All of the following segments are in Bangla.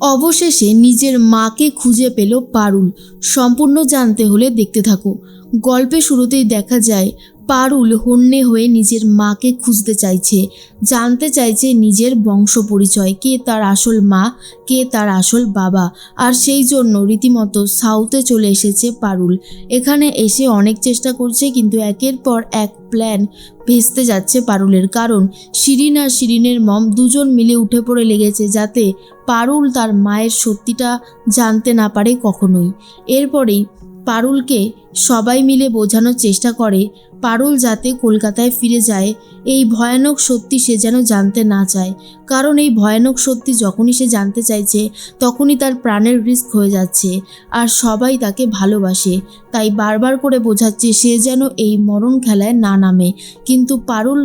অবশেষে নিজের মাকে খুঁজে পেল পারুল। সম্পূর্ণ জানতে হলে দেখতে থাকো। গল্পে শুরুতেই দেখা যায় পারুল হন্যে হয়ে নিজের মাকে খুঁজতে চাইছে, জানতে চাইছে নিজের বংশ পরিচয়, কে তার আসল মা, কে তার আসল বাবা। আর সেই জন্য রীতিমতো সাউথে চলে এসেছে পারুল এখানে এসে অনেক চেষ্টা করছে, কিন্তু একের পর এক প্ল্যান ভেস্তে যাচ্ছে পারুলের কারণ শিরিন আর শিরিনের মম দুজন মিলে উঠে পড়ে লেগেছে যাতে পারুল তার মায়ের সত্যিটা জানতে না পারে কখনোই। এরপরেই পারুলকে সবাই মিলে বোঝানোর চেষ্টা করে, পারুল যাতে কলকাতায় ফিরে যায়, এই ভয়ানক সত্যি সে যেন জানতে না চায়। কারণ এই ভয়ানক সত্যি যখনই সে জানতে চাইছে, তখনই তার প্রাণের রিস্ক হয়ে যাচ্ছে, আর সবাই তাকে ভালোবাসে। তাই বারবার করে বোঝাচ্ছে সে যেন এই মরণ খেলায় না নামে। কিন্তু পারুল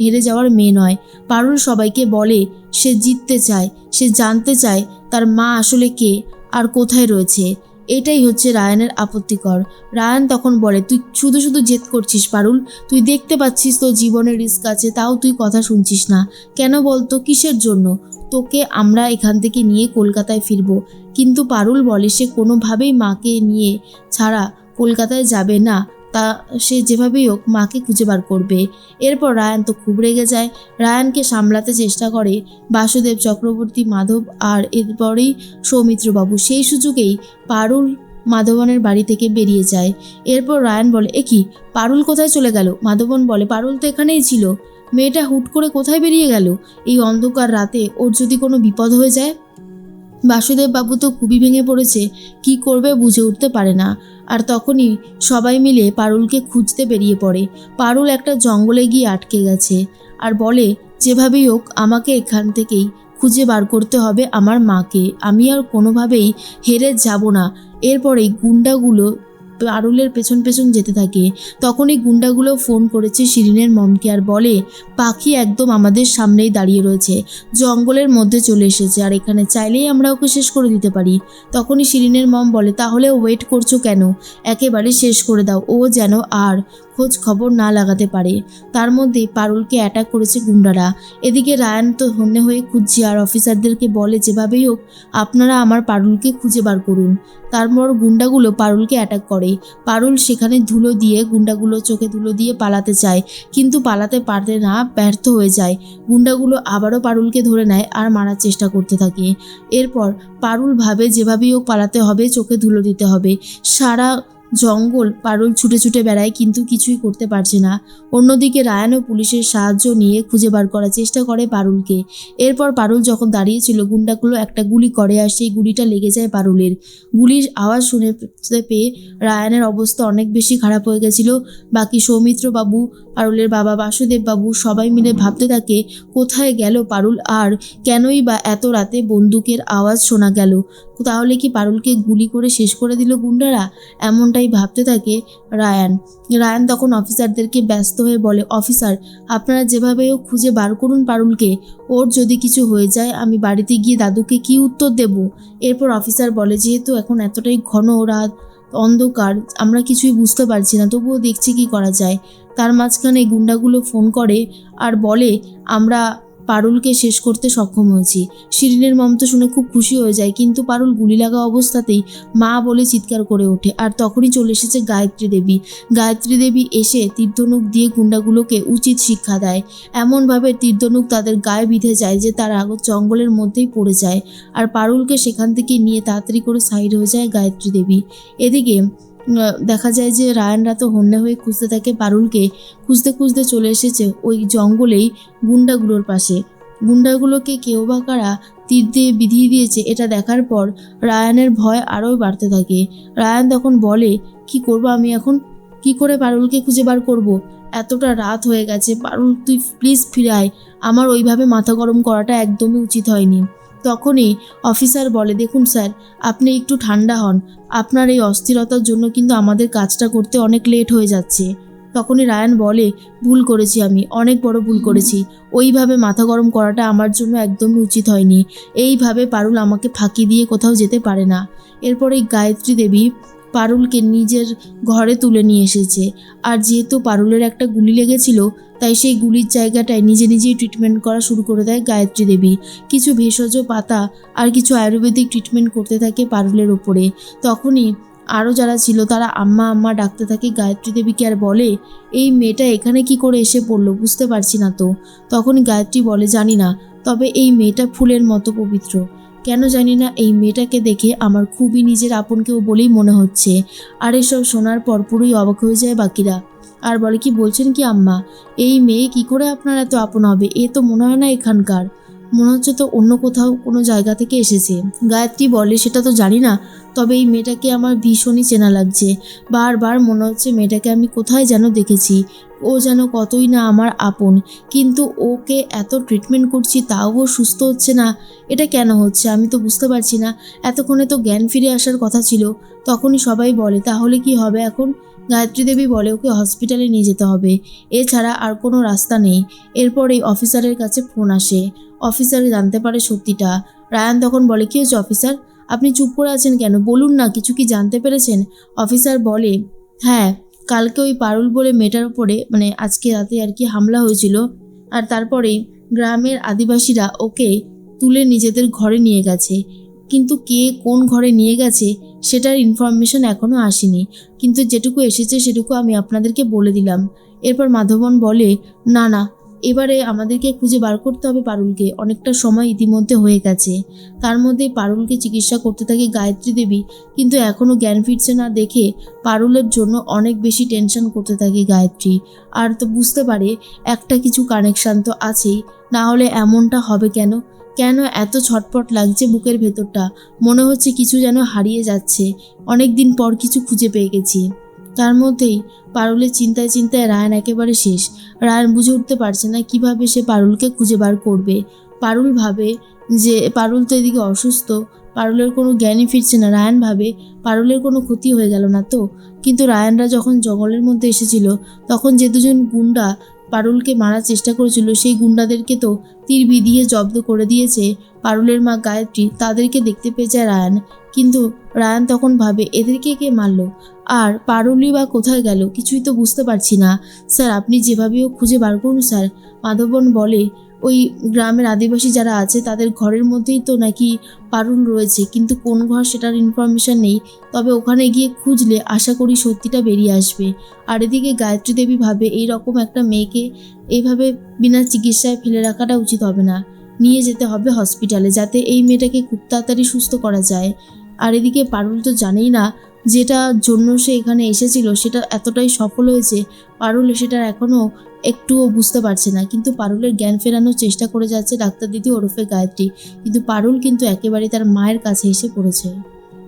হেরে যাওয়ার মেয়ে নয়। পারুল সবাইকে বলে, সে জিততে চায়, সে জানতে চায় তার মা আসলে কে, আর কোথায় রয়েছে। এটাই হচ্ছে রায়ানের আপত্তিকর। রায়ান তখন বলে, তুই শুধু শুধু জেদ করছিস পারুল। তুই দেখতে পাচ্ছিস তোর জীবনের রিস্ক আছে, তাও তুই কথা শুনছিস না। কেন বলতো, কিসের জন্য? তোকে আমরা এখান থেকে নিয়ে কলকাতায় ফিরবো। কিন্তু পারুল বলে, সে কোনোভাবেই মাকে নিয়ে ছাড়া কলকাতায় যাবে না। তা সে যেভাবেই হোক মাকে খুঁজে বার করবে। এরপর রায়ান তো খুব রেগে যায়। রায়ানকে সামলাতে চেষ্টা করে বাসুদেব চক্রবর্তী, মাধব আর এরপরেই সৌমিত্রবাবু। সেই সুযোগেই পারুল মাধবনের বাড়ি থেকে বেরিয়ে যায়। এরপর রায়ান বলে, এ কি? পারুল কোথায় চলে গেল? মাধবন বলে, পারুল তো এখানেই ছিল। মেয়েটা হুট করে কোথায় বেরিয়ে গেল? এই অন্ধকার রাতে ওর যদি কোনো বিপদ হয়ে যায়? বাসুদেব বাবু তো খুবই ভেঙে পড়েছে, কি করবে বুঝে উঠতে পারে না। আর তখনই সবাই মিলে পারুলকে খুঁজতে বেরিয়ে পড়ে। পারুল একটা জঙ্গলে গিয়ে আটকে গেছে আর বলে, যেভাবেই হোক, আমাকে এখান থেকেই খুঁজে বার করতে হবে আমার মাকে। আমি আর কোনোভাবেই হেরে যাব না। এরপরেই গুন্ডাগুলো পারুলের পেছন পেছন যেতে থাকে। তখনই গুন্ডাগুলো ফোন করেছে শিরিনের মমকে আর বলে, পাখি একদম আমাদের সামনেই দাঁড়িয়ে রয়েছে। জঙ্গলের মধ্যে চলে এসেছে আর এখানে চাইলেই আমরা ওকে শেষ করে দিতে পারি। তখনই শিরিনের মম বলে, তাহলে ওয়েট করছ কেন? একেবারে শেষ করে দাও। ও যেন আর খোঁজ খবর না লাগাতে পারে। তার মধ্যে পারুলকে অ্যাটাক করেছে গুন্ডারা। এদিকে রায়ান তো হন্যে হয়ে খুঁজছে আর অফিসারদেরকে বলে, যেভাবেই হোক, আপনারা আমার পারুলকে খুঁজে বার করুন। তারপর গুন্ডাগুলো পারুলকে অ্যাটাক করে। পারুল সেখানে ধুলো দিয়ে গুন্ডাগুলো চোখে ধুলো দিয়ে পালাতে চায়, কিন্তু পালাতে পারতে না, ব্যর্থ হয়ে যায়। গুন্ডাগুলো আবারও পারুলকে ধরে নেয় আর মারার চেষ্টা করতে থাকে। এরপর পারুল ভাবে, যেভাবেই হোক পালাতে হবে, চোখে ধুলো দিতে হবে। সারা জঙ্গল পারুল ছুটে ছুটে বেড়ায়, কিন্তু কিছুই করতে পারছে না। অন্যদিকে রায়ানও পুলিশের সাহায্য নিয়ে খুঁজে বার করার চেষ্টা করে পারুলকে। এরপর পারুল যখন দাঁড়িয়েছিল, গুন্ডাগুলো একটা গুলি করে আর সেই গুলিটা লেগে যায় পারুলের। গুলির আওয়াজ শুনে পেয়ে রায়ানের অবস্থা অনেক বেশি খারাপ হয়ে গেছিল। বাকি সৌমিত্র বাবু, পারুলের বাবা বাসুদেব বাবু সবাই মিলে ভাবতে থাকে, কোথায় গেল পারুল আর কেনই বা এত রাতে বন্দুকের আওয়াজ শোনা গেল? তাহলে কি পারুলকে গুলি করে শেষ করে দিল গুন্ডারা? এমনটাই ভাবতে থাকে রায়ান। রায়ান তখন অফিসারদেরকে ব্যস্ত হয়ে বলে, অফিসার, আপনারা যেভাবে খুঁজে বার করুন পারুলকে। ওর যদি কিছু হয়ে যায়, আমি বাড়িতে গিয়ে দাদুকে কি উত্তর দেব? এরপর অফিসার বলে, যেহেতু এখন এতটাই ঘন রাত, অন্ধকার, আমরা কিছুই বুঝতে পারছি না, তবুও দেখছি কি করা যায়। তার মাঝখানে গুন্ডাগুলো ফোন করে আর বলে, আমরা পারুলকে শেষ করতে সক্ষম হয়েছি। শিরিনের মম তো শুনে খুব খুশি হয়ে যায়, কিন্তু পারুল গুলি লাগা অবস্থাতেই মা বলে চিৎকার করে ওঠে আর তখনই চলে এসেছে গায়ত্রী দেবী। গায়ত্রী দেবী এসে তীর্ধনুক দিয়ে গুন্ডাগুলোকে উচিত শিক্ষা দেয়। এমনভাবে তীর্ধনুক তাদের গায়ে বিঁধে যায় যে তারা জঙ্গলের মধ্যেই পড়ে যায়। আর পারুলকে সেখান থেকে নিয়ে তাড়াতাড়ি করে সাইড হয়ে যায় গায়ত্রী দেবী। এদিকে দেখা যায় যে রায়ানরা তো হন্যে হয়ে খুঁজতে থাকে পারুলকে, খুঁজতে খুঁজতে চলে এসেছে ওই জঙ্গলেই গুন্ডাগুলোর পাশে। গুন্ডাগুলোকে কেউ বা কারা তীর দিয়ে বিধিয়ে দিয়েছে, এটা দেখার পর রায়ানের ভয় আরও বাড়তে থাকে। রায়ান তখন বলে, কি করব আমি এখন? কি করে পারুলকে খুঁজে বার করব? এতটা রাত হয়ে গেছে, পারুল তুই প্লিজ ফিরে আয়। আমার ওইভাবে মাথা গরম করাটা একদমই উচিত হয়নি। তখনই অফিসার বলে, দেখুন স্যার, আপনি একটু ঠান্ডা হন। আপনার এই অস্থিরতার জন্য কিন্তু আমাদের কাজটা করতে অনেক লেট হয়ে যাচ্ছে। তখনই রায়ান বলে, ভুল করেছি আমি, অনেক বড় ভুল করেছি। ওইভাবে মাথা গরম করাটা আমার জন্য একদমই উচিত হয়নি। এইভাবে পারুল আমাকে ফাঁকি দিয়ে কোথাও যেতে পারে না। এরপরে গায়ত্রী দেবী পারুলকে নিজের ঘরে তুলে নিয়ে এসেছে। আর যেহেতু পারুলের একটা গুলি লেগেছিল, তাই সেই গুলির জায়গাটায় নিজে নিজেই ট্রিটমেন্ট করা শুরু করে দেয় গায়ত্রী দেবী। কিছু ভেষজ পাতা আর কিছু আয়ুর্বেদিক ট্রিটমেন্ট করতে থাকে পারুলের ওপরে। তখনই আরও যারা ছিল, তারা আম্মা আম্মা ডাকতে থাকে গায়ত্রী দেবীকে আর বলে, এই মেয়েটা এখানে কি করে এসে পড়ল বুঝতে পারছি না তো। তখনই গায়ত্রী বলে, জানি না, তবে এই মেয়েটা ফুলের মতো পবিত্র। কেন জানি না এই মেয়েটাকে দেখে আমার খুবই নিজের আপন কেউ বলেই মনে হচ্ছে। আর এসব শোনার পর পুরোই অবাক হয়ে যায় বাকিরা। আর বলে কি, বলছেন কি, আম্মা, এই মেয়ে কি করে আপনার এত আপন হবে? এ তো মনে হয় না এখানকার। মনে হচ্ছে তো অন্য কোথাও কোনো জায়গা থেকে এসেছে। গায়ত্রী বলে, সেটা তো জানি না। তবে এই মেয়েটাকে আমার ভীষণই চেনা লাগছে। বারবার মনে হচ্ছে মেয়েটাকে আমি কোথায় যেন দেখেছি। ও যেন কতই না আমার আপন। কিন্তু ওকে এত ট্রিটমেন্ট করছি তাও ও সুস্থ হচ্ছে না। এটা কেন হচ্ছে আমি তো বুঝতে পারছি না। এতক্ষণে তো জ্ঞান ফিরে আসার কথা ছিল। তখনই সবাই বলে, তাহলে কি হবে এখন? গায়ত্রী দেবী বলে, ওকে হসপিটালে নিয়ে যেতে হবে। এছাড়া আর কোনো রাস্তা নেই। এরপরেই অফিসারের কাছে ফোন আসে। অফিসার জানতে পারে সত্যিটা। রায়ান তখন বলে, কি হয়েছে অফিসার আপনি চুপ করে আছেন কেন? বলুন না, কিছু কি জানতে পেরেছেন? অফিসার বলে হ্যাঁ কালকে ওই পারুল বলে মেয়েটার উপরে মানে আজকে রাতে আর কি হামলা হয়েছিল। আর তারপরেই গ্রামের আদিবাসীরা ওকে তুলে নিজেদের ঘরে নিয়ে গেছে। কিন্তু কে কোন ঘরে নিয়ে গেছে, সেটার ইনফরমেশন এখনও আসেনি। কিন্তু যেটুকু এসেছে সেটুকু আমি আপনাদেরকে বলে দিলাম। এরপর মাধবন বলে, না না এবারে আমাদেরকে খুঁজে বার করতে হবে পারুলকে। অনেকটা সময় ইতিমধ্যে হয়ে গেছে। তার মধ্যে পারুলকে চিকিৎসা করতে থাকে গায়ত্রী দেবী। কিন্তু এখনও জ্ঞান ফিরছে না দেখে পারুলের জন্য অনেক বেশি টেনশন করতে থাকে গায়ত্রী। আর তো বুঝতে পারে, একটা কিছু কানেকশান তো আছেই। না হলে এমনটা হবে কেন? কেন এত ছটপট লাগছে বুকের ভেতরটা? মনে হচ্ছে কিছু যেন হারিয়ে যাচ্ছে। অনেক দিন পর কিছু খুঁজে পেয়ে গেছি। তার মধ্যেই পারুলের চিন্তায় চিন্তায় রায়ান একেবারে শেষ। রায়ান বুঝে উঠতে পারছে না কীভাবে সে পারুলকে খুঁজে বার করবে। পারুল ভাবে যে পারুল তো এদিকে অসুস্থ, পারুলের কোনো জ্ঞানই ফিরছে না। রায়ান ভাবে পারুলের কোনো ক্ষতি হয়ে গেল না তো। কিন্তু রায়ানরা যখন জঙ্গলের মধ্যে এসেছিল, তখন যে দুজন গুন্ডা পারুলকে মারার চেষ্টা করেছিল, সেই গুন্ডাদেরকে তো তীর বিধিয়ে জব্দ করে দিয়েছে। পারুলের মা গায়ত্রী তাদেরকে দেখতে পেয়ে যায় রায়ান। কিন্তু রায়ান তখন ভাবে, এদেরকে কে মারল? আর পারুলি বা কোথায় গেল? কিছুই তো বুঝতে পারছি না। স্যার, আপনি যেভাবেও খুঁজে বার করুন, স্যার। মাধবন বলে ওই গ্রামের আদিবাসী যারা আছে, তাদের ঘরের মধ্যেই তো নাকি পারুল রয়েছে। কিন্তু কোন ঘর সেটার ইনফরমেশান নেই। তবে ওখানে গিয়ে খুঁজলে আশা করি সত্যিটা বেরিয়ে আসবে। আর এদিকে গায়ত্রী দেবী ভাবে এই রকম একটা মেয়েকে এইভাবে বিনা চিকিৎসায় ফেলে রাখাটা উচিত হবে না। নিয়ে যেতে হবে হসপিটালে যাতে এই মেয়েটাকে খুব তাড়াতাড়ি সুস্থ করা যায়। আর এদিকে পারুল তো জানেই না যেটার জন্য সে এখানে এসেছিল সেটা এতটাই সফল হয়েছে, পারুল সেটার এখনও একটুও বুঝতে পারছে না। কিন্তু পারুলের জ্ঞান ফেরানোর চেষ্টা করে যাচ্ছে ডাক্তার দিদি ওরফে গায়ত্রী। কিন্তু পারুল কিন্তু একেবারে তার মায়ের কাছে এসে পড়েছে।